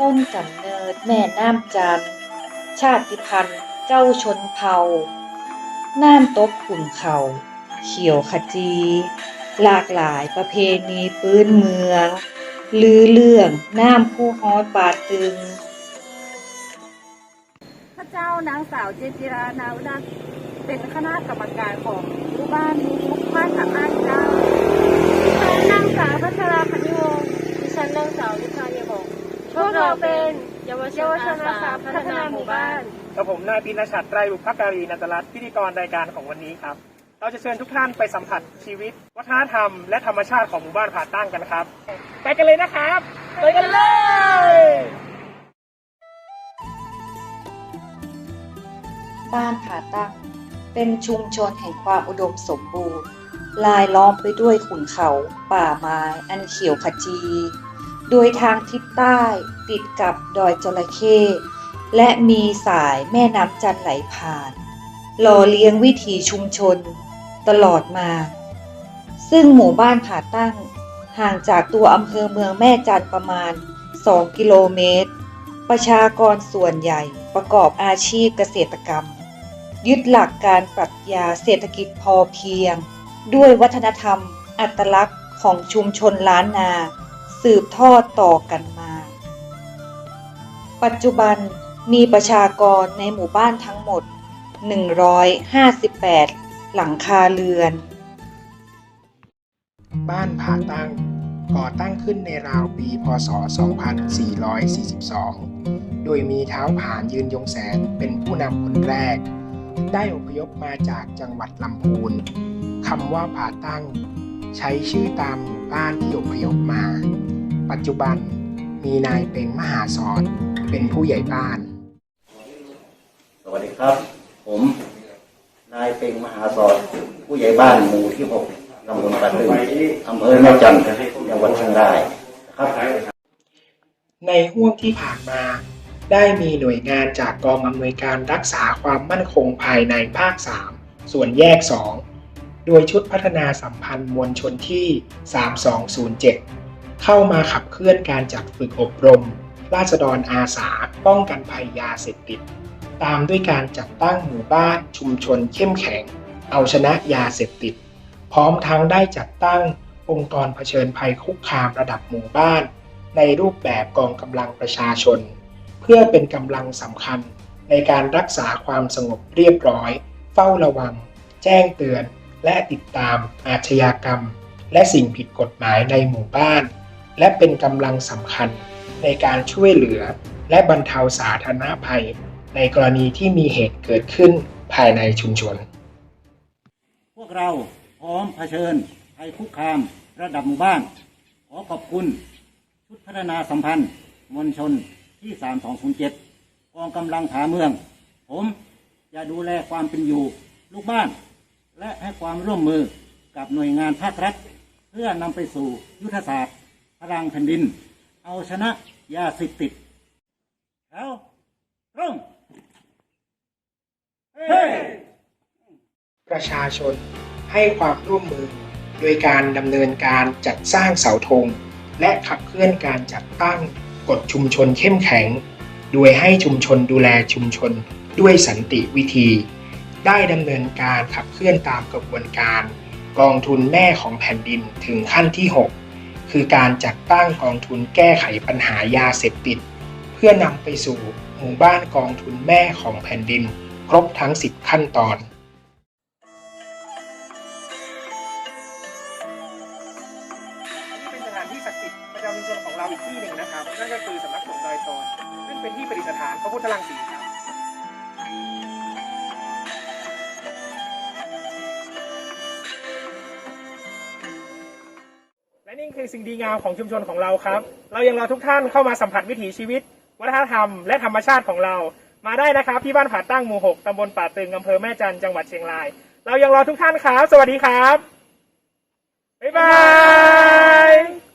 ต้นกำเนิดแม่น้ำจันชาติพันธุ์เจ้าชนเผ่า น้ำตกขุ่นเขาเขียวขจี หลากหลายประเพณีพื้นเมืองลือเรื่องน้ำผู้ฮอดป่าตึง พระเจ้านางสาวเจจิรานาวนัเป็นคณะกรรมการของหมู่บ้านมุกบ้านสามารถเจ้าดิฉันนางสาวพัชราคณิวงศ์ดิฉันนางสาวลิชาเยบงพวกเราเป็นเยาวชนอาสาพัฒนา หมู่บ้านกับผมนายปีนชัดไตรบุพการีนันตรัตน์พิธีกรรายการของวันนี้ครับ เราจะเชิญทุกท่านไปสัมผัสชีวิต วัฒนธรรม และธรรมชาติของหมู่บ้านผาตั้งกันครับ ไปกันเลยนะครับ ไปกันเลยบ้านผาตั้ง เป็นชุมชนแห่งความอุดมสมบูรณ์ ลายล้อมไปด้วยขุนเขา ป่าไม้อันเขียวขจี โดยทางทิศใต้ติดกับดอยจระเข้ และมีสายแม่น้ำจันไหลผ่าน หล่อเลี้ยงวิถีชุมชน ตลอดมา ซึ่งหมู่บ้านผาตั้ง ห่างจากตัวอำเภอเมืองแม่จันประมาณ 2 กิโลเมตร ประชากรส่วนใหญ่ประกอบอาชีพเกษตรกรรม ยึดหลักการปรัชญาเศรษฐกิจพอเพียง ด้วยวัฒนธรรม อัตลักษณ์ของชุมชนล้านนา สืบทอดต่อกันมา ปัจจุบัน มีประชากรในหมู่บ้านทั้งหมด 158 หลังคาเรือน บ้านผาตั้งก่อตั้งขึ้นในราวปี พศ 2442 โดยมีเท้าผานยืนยงแสนเป็นผู้นำคนแรก ได้อพยพมาจากจังหวัดลำพูนคำว่าผาตั้ง ใช้ชื่อตามหมู่บ้านที่อพยพมา ปัจจุบันมีนายเป็นมหาสอนเป็นผู้ใหญ่บ้าน ครับ ผมนายเป็งมหาสอนผู้ใหญ่บ้านหมู่ที่หกตำบลปะตึงอำเภอแม่จันทร์จังหวัดเชียงรายครับในห่วงที่ผ่านมา ได้มีหน่วยงานจากกองอำนวยการรักษาความมั่นคงภายในภาค 3 ส่วนแยก 2 โดยชุดพัฒนาสัมพันธ์มวลชนที่ 3207 เข้ามาขับเคลื่อนการจัดฝึกอบรม ราษฎรอาสาป้องกันภัยยาเสพติด ตามด้วยการจัดตั้งหมู่บ้านชุมชนเข้มแข็ง เอาชนะยาเสพติด พร้อมทั้งได้จัดตั้งองค์กรเผชิญภัยคุกคามระดับหมู่บ้าน ในรูปแบบกองกำลังประชาชน เพื่อเป็นกำลังสำคัญในการรักษาความสงบเรียบร้อย เฝ้าระวัง แจ้งเตือน และติดตามอาชญากรรม และสิ่งผิดกฎหมายในหมู่บ้าน และเป็นกำลังสำคัญในการช่วยเหลือ และบรรเทาสาธารณภัย ในกรณีที่มีเหตุเกิดขึ้นภายในชุมชน พวกเราพร้อมเผชิญภัยคุกคามระดับหมู่บ้าน ขอขอบคุณ ชุดพัฒนาสัมพันธ์มวลชนที่ 3207 กองกำลังผาเมือง ผมจะดูแลความเป็นอยู่ลูกบ้าน และให้ความร่วมมือกับหน่วยงานภาครัฐ เพื่อนำไปสู่ยุทธศาสตร์ พลังแผ่นดิน เอาชนะยาเสพติดแล้วตรง เฮ้ ประชาชนให้ความร่วมมือโดยการดำเนินการจัดสร้างเสาธง และขับเคลื่อนการจัดตั้งกฎชุมชนเข้มแข็ง โดยให้ชุมชนดูแลชุมชนด้วยสันติวิธี ได้ดำเนินการขับเคลื่อนตามกระบวนการ กองทุนแม่ของแผ่นดินถึงขั้นที่ 6 คือการจัดตั้งกองทุนแก้ไขปัญหายาเสพติด เพื่อนำไปสู่หมู่บ้านกองทุนแม่ของแผ่นดิน ครบทั้ง 10 ขั้นตอนนี่เป็นสถานที่ศักดิ์สิทธิ์ประจำชุมชนของเราอีกที่หนึ่งนะครับ นั่นก็คือสำนักสงฆ์ดอยโตนซึ่งเป็นที่ประดิษฐานพระพุทธรังสีครับและนี่คือสิ่งดีงามของชุมชนของเราครับ เรายังรอทุกท่านเข้ามาสัมผัสวิถีชีวิต วัฒนธรรม และธรรมชาติของเรา มาได้นะครับที่บ้านผาตั้งหมู่6ตำบลป่าตึงอำเภอแม่จันจังหวัดเชียงราย เรายังรอทุกท่านครับ สวัสดีครับ บ๊ายบาย